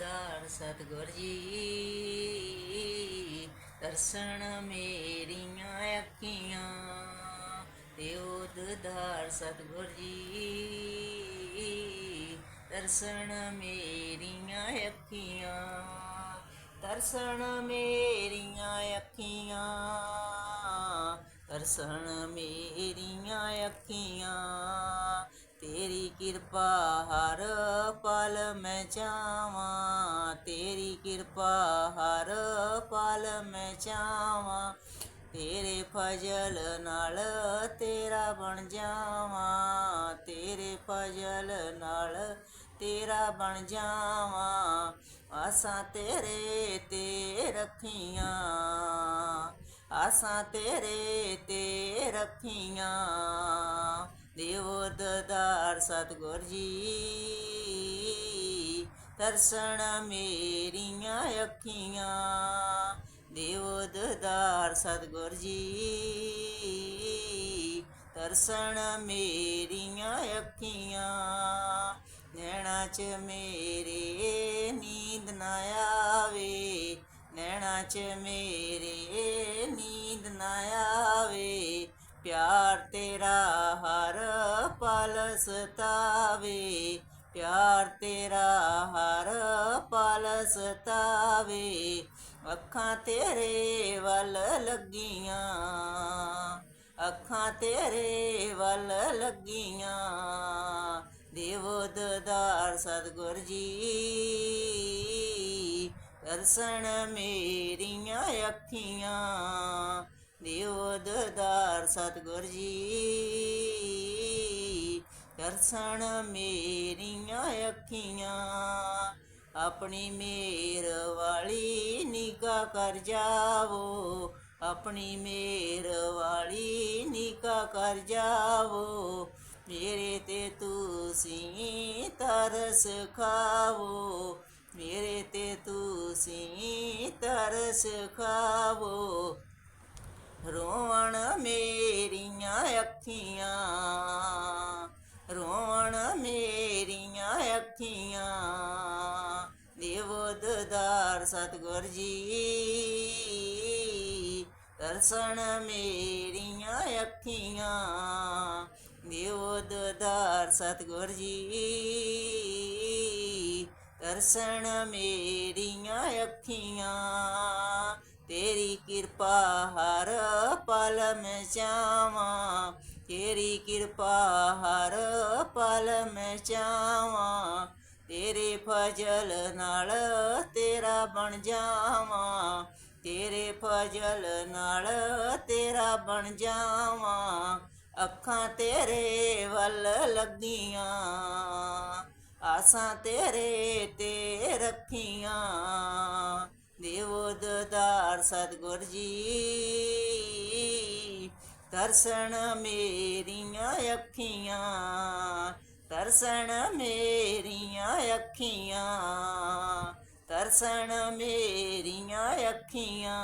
ਦਾਰ ਸਤਿਗੁਰ ਜੀ। ਦਰਸ਼ਨ ਮੇਰੀਆਂ ਅੱਖੀਆਂ ਦਿਓ ਦਾਰ ਸਤਿਗੁਰ ਜੀ। ਦਰਸ਼ਨ ਮੇਰੀਆਂ ਅੱਖੀਆਂ, ਦਰਸ਼ਨ ਮੇਰੀਆਂ ਅੱਖੀਆਂ, ਦਰਸ਼ਨ ਮੇਰੀਆਂ ਅੱਖੀਆਂ। ਤੇਰੀ ਕਿਰਪਾ, ਹਰ ਪਲ ਮੈਂ ਚਾਵਾਂ ਤੇਰੀ ਕਿਰਪਾ, ਹਰ ਪਲ ਮੈਂ ਚਾਵਾਂ ਤੇਰੇ ਫਜ਼ਲ ਨਾਲ ਤੇਰਾ ਬਣ ਜਾਵਾਂ। ਤੇਰੇ ਫਜ਼ਲ ਨਾਲ ਤੇਰਾ ਬਣ ਜਾਵਾਂ। ਆਸਾਂ ਤੇਰੇ ਤੇ ਰੱਖੀਆਂ। ਆਸਾਂ ਤੇਰੇ ਤੇ ਰੱਖੀਆਂ। ਦੇਵੋ ਦਦਾਰ ਸਤਿਗੁਰ ਜੀ, ਦਰਸ਼ਨ ਮੇਰੀਆਂ ਅੱਖੀਆਂ। ਦੇਵੋ ਦਦਾਰ ਸਤਿਗੁਰ ਜੀ, ਦਰਸ਼ਨ ਮੇਰੀਆਂ ਅੱਖੀਆਂ। ਨੈਣਾ ਚ ਮੇਰੇ ਨੀਂਦ ਨਾ ਆਵੇ, ਨੈਣਾ ਚ ਮੇਰੇ ਨੀਂਦ ਨਾ ਆਵੇ ਪਿਆਰ ਤੇਰਾ ਹਰ ਪਲ ਸਤਾਵੇ। ਪਿਆਰ ਤੇਰਾ ਹਰ ਪਲ ਸਤਾਵੇ। ਅੱਖਾਂ ਤੇਰੇ ਵੱਲ ਲੱਗੀਆਂ। ਅੱਖਾਂ ਤੇਰੇ ਵੱਲ ਲੱਗੀਆਂ। ਦੇਵੋ ਦਦਾਰ ਸਤਿਗੁਰ ਜੀ, ਦਰਸ਼ਨ ਮੇਰੀਆਂ ਅੱਖੀਆਂ। ਦੇਵੋ ਦਦਾਰ ਸਤਿਗੁਰ ਜੀ, ਦਰਸ਼ਨ ਮੇਰੀਆਂ ਅੱਖੀਆਂ, ਆਪਣੀ ਮੇਰ ਵਾਲੀ ਨਿਗਾਹ ਕਰ ਜਾਵੋ, ਆਪਣੀ ਮੇਰ ਵਾਲੀ ਨਿਗਾਹ ਕਰ ਜਾਵੋ, ਮੇਰੇ ਤੇ ਤੁਸੀਂ ਤਰਸ ਖਾਵੋ, ਮੇਰੇ ਤੇ ਤੁਸੀਂ ਤਰਸ ਖਾਵੋ ਅੱਖੀਆਂ, ਰੋਣ ਮੇਰੀਆਂ ਅੱਖੀਆਂ। ਦੇਵੋ ਦਦਾਰ ਸਤਿਗੁਰ ਜੀ, ਦਰਸ਼ਨ ਮੇਰੀਆਂ ਅੱਖੀਆਂ। ਦੇਵੋ ਦਦਾਰ ਸਤਿਗੁਰ ਜੀ, ਦਰਸ਼ਨ ਮੇਰੀਆਂ ਅੱਖੀਆਂ। ਤੇਰੀ ਕਿਰਪਾ ਹਰ ਪਲ ਮੈਂ ਚਾਵਾਂ, ਤੇਰੀ ਕਿਰਪਾ ਹਰ ਪਲ ਮੈਂ ਚਾਵਾਂ, ਤੇਰੇ ਫਜ਼ਲ ਨਾਲ ਤੇਰਾ ਬਣ ਜਾਵਾਂ, ਤੇਰੇ ਫਜ਼ਲ ਨਾਲ ਤੇਰਾ ਬਣ ਜਾਵਾਂ, ਅੱਖਾਂ ਤੇਰੇ ਵੱਲ ਲੱਗੀਆਂ, ਆਸਾਂ ਤੇਰੇ ਤੇ ਰੱਖੀਆਂ। ਦੇਵੋ ਦਦਾਰ ਜੀ। ਦਰਸ਼ਨ ਮੇਰੀਆਂ ਅੱਖੀਆਂ ਦਰਸ਼ਨ ਮੇਰੀਆਂ ਅੱਖੀਆਂ ਦਰਸ਼ਨ ਮੇਰੀਆਂ ਅੱਖੀਆਂ।